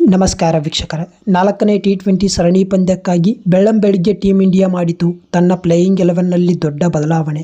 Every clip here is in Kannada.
ನಮಸ್ಕಾರ ವೀಕ್ಷಕರ. ನಾಲ್ಕನೇ ಟಿ ಟ್ವೆಂಟಿ ಸರಣಿ ಪಂದ್ಯಕ್ಕಾಗಿ ಬೆಳ್ಳಂಬೆಳಿಗ್ಗೆ ಟೀಮ್ ಇಂಡಿಯಾ ಮಾಡಿತು. ತನ್ನ ಪ್ಲೇಯಿಂಗ್ ಎಲೆವನ್ನಲ್ಲಿ ದೊಡ್ಡ ಬದಲಾವಣೆ.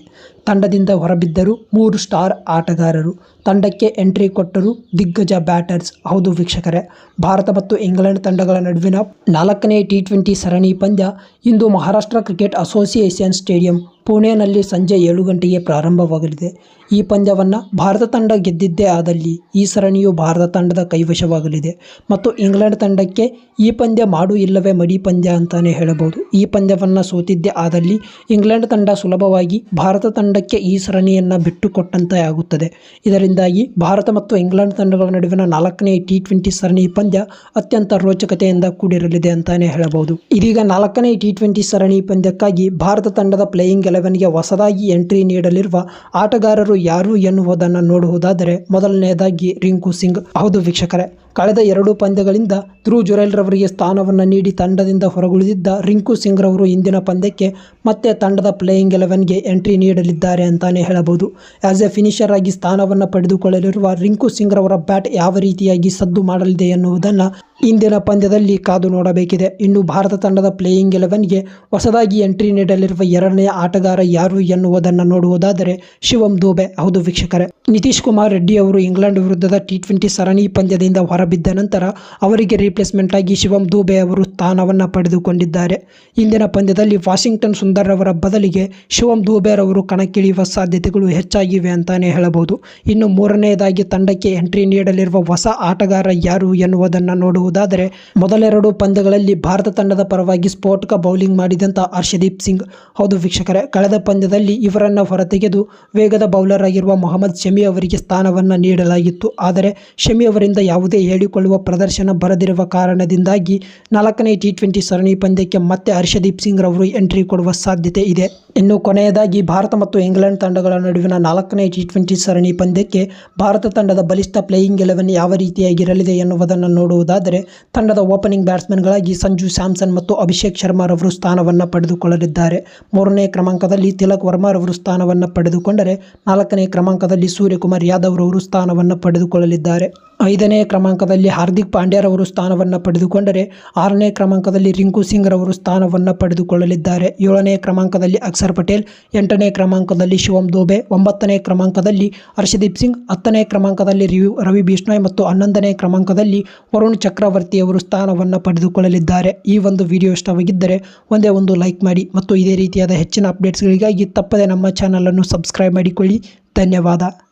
ತಂಡದಿಂದ ಹೊರಬಿದ್ದರು ಮೂರು ಸ್ಟಾರ್ ಆಟಗಾರರು, ತಂಡಕ್ಕೆ ಎಂಟ್ರಿ ಕೊಟ್ಟರು ದಿಗ್ಗಜ ಬ್ಯಾಟರ್ಸ್. ಹೌದು ವೀಕ್ಷಕರೇ, ಭಾರತ ಮತ್ತು ಇಂಗ್ಲೆಂಡ್ ತಂಡಗಳ ನಡುವಿನ ನಾಲ್ಕನೇ ಟಿ ಟ್ವೆಂಟಿ ಸರಣಿ ಪಂದ್ಯ ಇಂದು ಮಹಾರಾಷ್ಟ್ರ ಕ್ರಿಕೆಟ್ ಅಸೋಸಿಯೇಷನ್ ಸ್ಟೇಡಿಯಂ ಪುಣೆಯಲ್ಲಿ ಸಂಜೆ ಏಳು ಗಂಟೆಗೆ ಪ್ರಾರಂಭವಾಗಲಿದೆ. ಈ ಪಂದ್ಯವನ್ನು ಭಾರತ ತಂಡ ಗೆದ್ದಿದ್ದೇ ಆದಲ್ಲಿ ಈ ಸರಣಿಯು ಭಾರತ ತಂಡದ ಕೈವಶವಾಗಲಿದೆ ಮತ್ತು ಇಂಗ್ಲೆಂಡ್ ತಂಡಕ್ಕೆ ಈ ಪಂದ್ಯ ಮಾಡು ಇಲ್ಲವೇ ಮಡಿ ಪಂದ್ಯ ಅಂತಾನೆ ಹೇಳಬಹುದು. ಈ ಪಂದ್ಯವನ್ನು ಸೋತಿದ್ದೇ ಆದಲ್ಲಿ ಇಂಗ್ಲೆಂಡ್ ತಂಡ ಸುಲಭವಾಗಿ ಭಾರತ ತಂಡಕ್ಕೆ ಈ ಸರಣಿಯನ್ನು ಬಿಟ್ಟುಕೊಟ್ಟಂತೆ ಆಗುತ್ತದೆ. ಇದರಿಂದಾಗಿ ಭಾರತ ಮತ್ತು ಇಂಗ್ಲೆಂಡ್ ತಂಡಗಳ ನಡುವಿನ ನಾಲ್ಕನೇ ಟಿ ಟ್ವೆಂಟಿ ಸರಣಿ ಪಂದ್ಯ ಅತ್ಯಂತ ರೋಚಕತೆಯಿಂದ ಕೂಡಿರಲಿದೆ ಅಂತಾನೆ ಹೇಳಬಹುದು. ಇದೀಗ ನಾಲ್ಕನೇ ಟಿ ಟ್ವೆಂಟಿ ಸರಣಿ ಪಂದ್ಯಕ್ಕಾಗಿ ಭಾರತ ತಂಡದ ಪ್ಲೇಯಿಂಗ್ ಎಲೆವೆನ್ಗೆ ಹೊಸದಾಗಿ ಎಂಟ್ರಿ ನೀಡಲಿರುವ ಆಟಗಾರರು ಯಾರು ಎನ್ನುವುದನ್ನು ನೋಡುವುದಾದರೆ ಮೊದಲನೆಯದಾಗಿ ರಿಂಕು ಸಿಂಗ್. ಹೌದು ವೀಕ್ಷಕರೇ ಕಳೆದ ಎರಡು ಪಂದ್ಯಗಳಿಂದ ಧ್ರುವ್ ಜುರೇಲ್ ರವರಿಗೆ ಸ್ಥಾನವನ್ನು ನೀಡಿ ತಂಡದಿಂದ ಹೊರಗುಳಿದಿದ್ದ ರಿಂಕು ಸಿಂಗ್ ರವರು ಇಂದಿನ ಪಂದ್ಯಕ್ಕೆ ಮತ್ತೆ ತಂಡದ ಪ್ಲೇಯಿಂಗ್ ಎಲೆವೆನ್ಗೆ ಎಂಟ್ರಿ ನೀಡಲಿದ್ದಾರೆ ಅಂತಾನೆ ಹೇಳಬಹುದು. ಆಸ್ ಎ ಫಿನಿಷರ್ ಆಗಿ ಸ್ಥಾನವನ್ನು ಪಡೆದುಕೊಳ್ಳಲಿರುವ ರಿಂಕು ಸಿಂಗ್ ರವರ ಬ್ಯಾಟ್ ಯಾವ ರೀತಿಯಾಗಿ ಸದ್ದು ಮಾಡಲಿದೆ ಎನ್ನುವುದನ್ನು ಇಂದಿನ ಪಂದ್ಯದಲ್ಲಿ ಕಾದು ನೋಡಬೇಕಿದೆ. ಇನ್ನು ಭಾರತ ತಂಡದ ಪ್ಲೇಯಿಂಗ್ ಎಲೆವನ್ಗೆ ಹೊಸದಾಗಿ ಎಂಟ್ರಿ ನೀಡಲಿರುವ ಎರಡನೇ ಆಟಗಾರ ಯಾರು ಎನ್ನುವುದನ್ನು ನೋಡುವುದಾದರೆ ಶಿವಂ ದೂಬೆ. ಹೌದು ವೀಕ್ಷಕರೇ, ನಿತೀಶ್ ಕುಮಾರ್ ರೆಡ್ಡಿ ಅವರು ಇಂಗ್ಲೆಂಡ್ ವಿರುದ್ಧದ ಟಿ ಟ್ವೆಂಟಿ ಸರಣಿ ಪಂದ್ಯದಿಂದ ಹೊರಬಿದ್ದ ನಂತರ ಅವರಿಗೆ ರಿಪ್ಲೇಸ್ಮೆಂಟ್ ಆಗಿ ಶಿವಂ ದೂಬೆ ಅವರು ಸ್ಥಾನವನ್ನು ಪಡೆದುಕೊಂಡಿದ್ದಾರೆ. ಇಂದಿನ ಪಂದ್ಯದಲ್ಲಿ ವಾಷಿಂಗ್ಟನ್ ಸುಂದರ್ ಅವರ ಬದಲಿಗೆ ಶಿವಂ ದೂಬೆರವರು ಕಣಕ್ಕಿಳಿಯುವ ಸಾಧ್ಯತೆಗಳು ಹೆಚ್ಚಾಗಿವೆ ಅಂತಾನೆ ಹೇಳಬಹುದು. ಇನ್ನು ಮೂರನೆಯದಾಗಿ ತಂಡಕ್ಕೆ ಎಂಟ್ರಿ ನೀಡಲಿರುವ ಹೊಸ ಆಟಗಾರ ಯಾರು ಎನ್ನುವುದನ್ನು ನೋಡುವುದಾದರೆ ಮೊದಲೆರಡು ಪಂದ್ಯಗಳಲ್ಲಿ ಭಾರತ ತಂಡದ ಪರವಾಗಿ ಸ್ಫೋಟಕ ಬೌಲಿಂಗ್ ಮಾಡಿದಂಥ ಹರ್ಷದೀಪ್ ಸಿಂಗ್. ಹೌದು ವೀಕ್ಷಕರೇ, ಕಳೆದ ಪಂದ್ಯದಲ್ಲಿ ಇವರನ್ನು ಹೊರತೆಗೆದು ವೇಗದ ಬೌಲರ್ ಆಗಿರುವ ಮೊಹಮ್ಮದ್ ಶಮಿ ಅವರಿಗೆ ಸ್ಥಾನವನ್ನು ನೀಡಲಾಗಿತ್ತು. ಆದರೆ ಶಮಿ ಅವರಿಂದ ಯಾವುದೇ ಹೇಳಿಕೊಳ್ಳುವ ಪ್ರದರ್ಶನ ಬರದಿರುವ ಕಾರಣದಿಂದಾಗಿ ನಾಲ್ಕನೇ ಟಿ ಟ್ವೆಂಟಿ ಸರಣಿ ಪಂದ್ಯಕ್ಕೆ ಮತ್ತೆ ಹರ್ಷದೀಪ್ ಸಿಂಗ್ ರವರು ಎಂಟ್ರಿ ಕೊಡುವ ಸಾಧ್ಯತೆ ಇದೆ. ಇನ್ನು ಕೊನೆಯದಾಗಿ ಭಾರತ ಮತ್ತು ಇಂಗ್ಲೆಂಡ್ ತಂಡಗಳ ನಡುವಿನ ನಾಲ್ಕನೇ ಟಿ ಟ್ವೆಂಟಿ ಸರಣಿ ಪಂದ್ಯಕ್ಕೆ ಭಾರತ ತಂಡದ ಬಲಿಷ್ಠ ಪ್ಲೇಯಿಂಗ್ ಎಲೆವನ್ ಯಾವ ರೀತಿಯಾಗಿರಲಿದೆ ಎನ್ನುವುದನ್ನು ನೋಡುವುದಾದರೆ ತಂಡದ ಓಪನಿಂಗ್ ಬ್ಯಾಟ್ಸ್ಮನ್ಗಳಾಗಿ ಸಂಜು ಸ್ಯಾಮ್ಸನ್ ಮತ್ತು ಅಭಿಷೇಕ್ ಶರ್ಮಾರವರು ಸ್ಥಾನವನ್ನು ಪಡೆದುಕೊಳ್ಳಲಿದ್ದಾರೆ. ಮೂರನೇ ಕ್ರಮಾಂಕದಲ್ಲಿ ತಿಲಕ್ ವರ್ಮಾರವರು ಸ್ಥಾನವನ್ನು ಪಡೆದುಕೊಂಡರೆ ನಾಲ್ಕನೇ ಕ್ರಮಾಂಕದಲ್ಲಿ ಸೂರ್ಯಕುಮಾರ್ ಯಾದವ್ ರವರು ಸ್ಥಾನವನ್ನು ಪಡೆದುಕೊಳ್ಳಲಿದ್ದಾರೆ. ಐದನೇ ಕ್ರಮಾಂಕದಲ್ಲಿ ಹಾರ್ದಿಕ್ ಪಾಂಡ್ಯರವರು ಸ್ಥಾನವನ್ನು ಪಡೆದುಕೊಂಡರೆ, ಆರನೇ ಕ್ರಮಾಂಕದಲ್ಲಿ ರಿಂಕು ಸಿಂಗ್ ರವರು ಸ್ಥಾನವನ್ನು ಪಡೆದುಕೊಳ್ಳಲಿದ್ದಾರೆ. ಏಳನೇ ಕ್ರಮಾಂಕದಲ್ಲಿ ಅಕ್ಷರ್ ಪಟೇಲ್, ಎಂಟನೇ ಕ್ರಮಾಂಕದಲ್ಲಿ ಶಿವಂ ದೋಬೆ ಒಂಬತ್ತನೇ ಕ್ರಮಾಂಕದಲ್ಲಿ ಹರ್ಷದೀಪ್ ಸಿಂಗ್, ಹತ್ತನೇ ಕ್ರಮಾಂಕದಲ್ಲಿ ರಿವಿ, ರವಿ ಬಿಷ್ಣಾಯ್ ಮತ್ತು ಹನ್ನೊಂದನೇ ಕ್ರಮಾಂಕದಲ್ಲಿ ವರುಣ್ ಚಕ್ರವರ್ತಿಯವರು ಸ್ಥಾನವನ್ನು ಪಡೆದುಕೊಳ್ಳಲಿದ್ದಾರೆ. ಈ ಒಂದು ವಿಡಿಯೋ ಇಷ್ಟವಾಗಿದ್ದರೆ ಒಂದೇ ಒಂದು ಲೈಕ್ ಮಾಡಿ ಮತ್ತು ಇದೇ ರೀತಿಯಾದ ಹೆಚ್ಚಿನ ಅಪ್ಡೇಟ್ಸ್ಗಳಿಗಾಗಿ ತಪ್ಪದೆ ನಮ್ಮ ಚಾನಲನ್ನು ಸಬ್ಸ್ಕ್ರೈಬ್ ಮಾಡಿಕೊಳ್ಳಿ. ಧನ್ಯವಾದ.